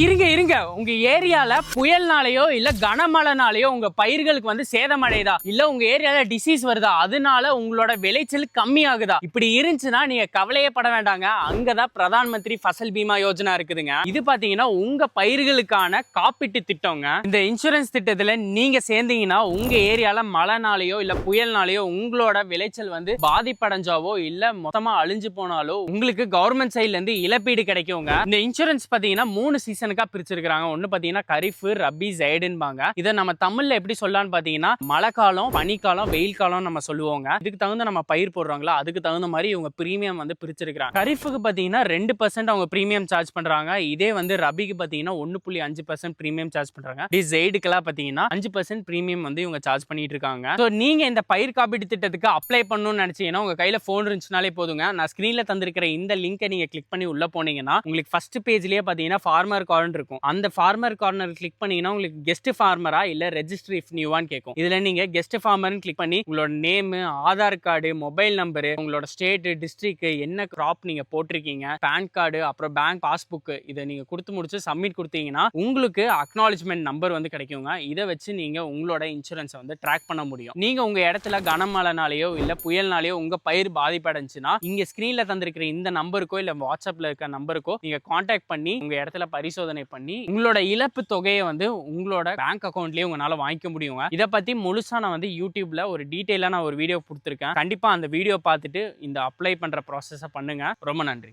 இருங்க இருங்க. உங்க ஏரியால புயல்னாலயோ இல்ல கனமழைனாலயோ உங்க பயிர்களுக்கு வந்து சேதமடையுதா? இல்ல உங்க ஏரியால டிசீஸ் வருதா? அதனால உங்களோட விளைச்சல் கம்மி ஆகுதா இப்படி இருந்துச்சுன்னா நீங்க கவலையே பட வேண்டாங்க. அங்கதான் பிரதான் மந்திரி ஃபசல் பீமா யோஜனா இருக்குதுங்க. இது பாத்தீங்கன்னா உங்க பயிர்களுக்கான காப்பீட்டு திட்டங்க. இந்த இன்சூரன்ஸ் திட்டத்துல நீங்க சேர்ந்தீங்கன்னா உங்க ஏரியால மழைனாலயோ இல்ல புயல்னாலயோ உங்களோட விளைச்சல் வந்து பாதிப்படைஞ்சாவோ இல்ல மொத்தமா அழிஞ்சு போனாலோ உங்களுக்கு கவர்மெண்ட் சைட்ல இருந்து இழப்பீடு கிடைக்குங்க. இந்த இன்சூரன்ஸ் பாத்தீங்கன்னா மூணு சீசன் சீசனுக்காக பிரிச்சிருக்கிறாங்க. ஒன்று பாத்தீங்கன்னா கரிஃப் ரபி ஜெயடுன்பாங்க. இதை நம்ம தமிழ்ல எப்படி சொல்லலாம்னு பாத்தீங்கன்னா மழைக்காலம் பனிக்காலம் வெயில் காலம் நம்ம சொல்லுவோங்க. இதுக்கு தகுந்த நம்ம பயிர் போடுறாங்களா அதுக்கு தகுந்த மாதிரி இவங்க பிரீமியம் வந்து பிரிச்சிருக்கிறாங்க. கரிஃபுக்கு பாத்தீங்கன்னா ரெண்டு பர்சன்ட் அவங்க பிரீமியம் சார்ஜ் பண்றாங்க. இதே வந்து ரபிக்கு பாத்தீங்கன்னா ஒன்னு புள்ளி அஞ்சு பர்சன்ட் பிரீமியம் சார்ஜ் பண்றாங்க. டி ஜெய்டுக்கெல்லாம் பாத்தீங்கன்னா அஞ்சு பர்சன்ட் பிரீமியம் வந்து இவங்க சார்ஜ் பண்ணிட்டு இருக்காங்க ஸோ நீங்க இந்த பயிர் காப்பீட்டு திட்டத்துக்கு அப்ளை பண்ணணும்னு நினைச்சீங்கன்னா உங்க கையில போன் இருந்துச்சுனாலே போதுங்க. நான் ஸ்க்ரீனில் தந்திருக்கிற இந்த லிங்கை நீங்கள் கிளிக் பண்ணி உள்ள போனீங்கன்னா உங்களுக்கு ஃபர்ஸ்ட் பேஜ்லயே பாத்தீங்கன்னா ஃபார்மர் கார்னர் இருக்கும். அந்த ஃபார்மர் கார்னர் கிளிக் பண்ணீங்கன்னா உங்களுக்கு கெஸ்ட் ஃபார்மரா இல்ல ரெஜிஸ்டர் இஃப் நியூவான்னு கேட்கும். இதுல நீங்க கெஸ்ட் ஃபார்மர்னு கிளிக் பண்ணி உங்களோட name Aadhaar card mobile number உங்களோட ஸ்டேட் டிஸ்ட்ரிக்ட் என்ன கிராப் நீங்க போட்டிருக்கீங்க பேன் கார்டு அப்புறம் பேங்க் பாஸ்புக் இதை நீங்க கொடுத்து முடிச்சு சப்மிட் கொடுத்தீங்கன்னா உங்களுக்கு அக்னாலஜ்மெண்ட் நம்பர் வந்து கிடைக்குங்க. இதை வச்சு நீங்க உங்களோட இன்சூரன்ஸை வந்து ட்ராக் பண்ண முடியும். நீங்க உங்க இடத்துல கனமழைனாலேயோ இல்ல புயல்னாலேயோ உங்க பயிர் பாதிப்படைஞ்சுன்னா இங்க ஸ்கிரீன்ல தந்திருக்கிற இந்த நம்பருக்கோ இல்ல வாட்ஸ்அப்ல இருக்க நம்பருக்கோ நீங்க காண்டாக்ட் பண்ணி உங்க இடத்துல பரிசோதனை பண்ணி உங்களோட இழப்பு தொகையை வந்து உங்களோட பேங்க் அக்கௌண்ட்லயே உங்களால வாங்கிக்க முடியுங்க. இதை பத்தி முழுசா நான் வந்து யூடியூப்ல ஒரு டீட்டெயிலா நான் ஒரு வீடியோ கொடுத்துருக்கேன். கண்டிப்பா அந்த வீடியோ பார்த்துட்டு இந்த அப்ளை பண்ற ப்ராசஸை பண்ணுங்க. ரொம்ப நன்றி.